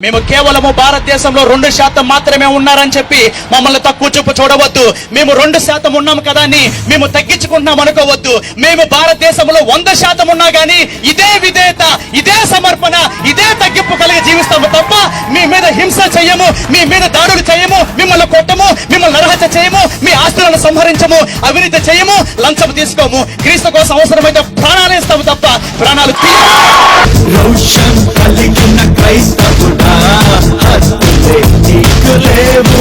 మేము కేవలము భారతదేశంలో రెండు శాతం మాత్రమే ఉన్నారని చెప్పి మమ్మల్ని తక్కువ చూపు చూడవద్దు. మేము రెండు శాతం ఉన్నాం కదా అని మేము తగ్గించుకుంటున్నాం అనుకోవద్దు. మేము భారతదేశంలో వంద శాతం ఉన్నా గానీ ఇదే విధేయత ఇదే సమర్పణ ఇదే తగ్గింపు కలిగి జీవిస్తాము తప్ప మీ మీద హింస చేయము మీ మీద దాడులు చేయము మిమ్మల్ని కొట్టము మిమ్మల్ని నరహత్య చేయము మీ ఆస్తులను సంహరించము అవినీతి చేయము లంచం తీసుకోము. క్రీస్తు కోసం అవసరమైతే ప్రాణాలు ఇస్తాము తప్ప ప్రాణాలు తీయము. লেবু